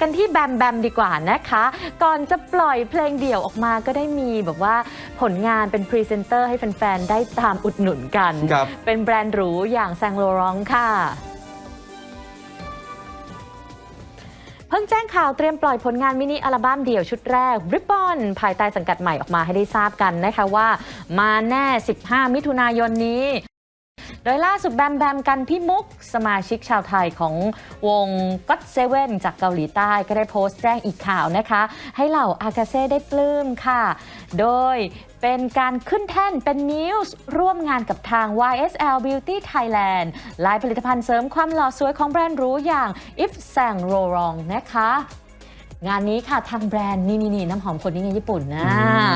กันที่แบมแบมดีกว่านะคะ ก่อนจะปล่อยเพลงเดี่ยวออกมาก็ได้มีแบบว่าผลงานเป็นพรีเซนเตอร์ให้แฟนๆ ได้ตามอุดหนุนกัน ครับ เป็นแบรนด์หรูอย่างแซงโลรองค่ะ เพิ่งแจ้งข่าวเตรียมปล่อยผลงานมินิอัลบั้มเดี่ยวชุดแรก Ribbon ภายใต้สังกัดใหม่ออกมาให้ได้ทราบกันนะคะว่า มาแน่ 15 มิถุนายนนี้ โดยล่าสุดแบมแบมกันพี่มุก สมาชิกชาวไทยของวง God Seven จากเกาหลีใต้ก็ได้โพสต์แจ้งอีกข่าวนะคะ ให้เหล่าอากาเซ่ได้ปลื้มค่ะ โดยเป็นการขึ้นแท่นเป็นมิวส์ร่วมงานกับทาง YSL Beauty Thailand ลายผลิตภัณฑ์เสริมความหล่อสวยของแบรนด์รู้อย่าง If Sang Laurent นะคะ งานนี้ค่ะทางแบรนด์นี่นี่นี่น้ำหอมคนนี้ไงญี่ปุ่นนะ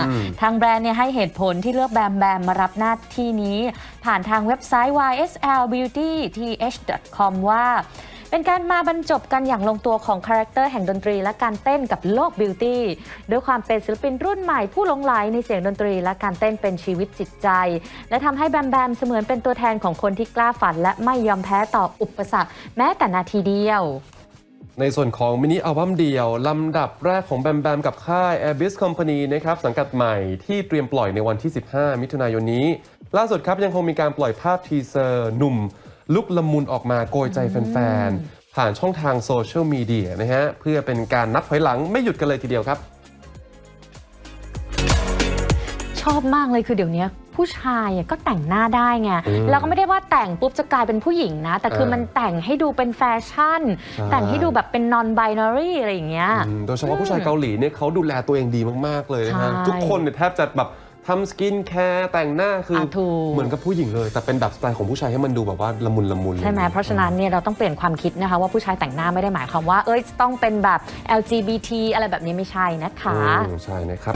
อืมทางแบรนด์เนี่ยให้เหตุผลที่เลือกแบมแบมมารับหน้าที่นี้ ผ่านทางเว็บไซต์ yslbeautyth.com ว่าเป็นการมาบรรจบกันอย่างลงตัวของคาแรคเตอร์แห่งดนตรีและการเต้นกับโลกบิวตี้ด้วยความเป็นศิลปินรุ่นใหม่ผู้หลงไหลในเสียงดนตรีและการเต้นเป็นชีวิตจิตใจ และทำให้แบมแบมเสมือนเป็นตัวแทนของคนที่กล้าฝัน และไม่ยอมแพ้ต่ออุปสรรคแม้แต่นาทีเดียว ในส่วนของมินิอัลบั้มเดี่ยว ลำดับแรกของแบมแบมกับค่าย Airbus Company นะครับสังกัดใหม่ที่เตรียมปล่อยในวันที่ 15 มิถุนายนนี้ ล่าสุดครับยังคงมีการปล่อยภาพทีเซอร์หนุ่ม ลุกละมุนออกมาโกยใจแฟนๆ ผ่านช่องทางโซเชียลมีเดียนะฮะ เพื่อเป็นการนับถอยหลังไม่หยุดกันเลยทีเดียวครับ ชอบมากเลยคือเดี๋ยวนี้ ผู้ชายอะก็แต่งหน้าได้ไงอืมแล้วก็ไม่ได้ว่าแต่งปุ๊บจะกลายเป็นผู้หญิงนะ แต่คือเออมันแต่งให้ดูเป็นแฟชั่น ใช่ แต่งให้ดูแบบเป็น non binary อะไรอย่างเงี้ย อืมโดยเฉพาะผู้ชายเกาหลีเนี่ยเขาดูแลตัวเองดีมากๆเลยนะฮะใช่ทุกคนเนี่ยแทบจะแบบทำสกินแคร์แต่งหน้าคืออะถูก เหมือนกับผู้หญิงเลย แต่เป็นแบบสไตล์ของผู้ชายให้มันดูแบบว่าละมุนละมุน ใช่ไหมเพราะฉะนั้นเนี่ยเราต้องเปลี่ยนความคิดนะคะว่าผู้ชายแต่งหน้าไม่ได้หมายความว่า เอ้ยต้องเป็นแบบ LGBT อะไรแบบนี้ไม่ใช่นะคะ อืมใช่นะครับ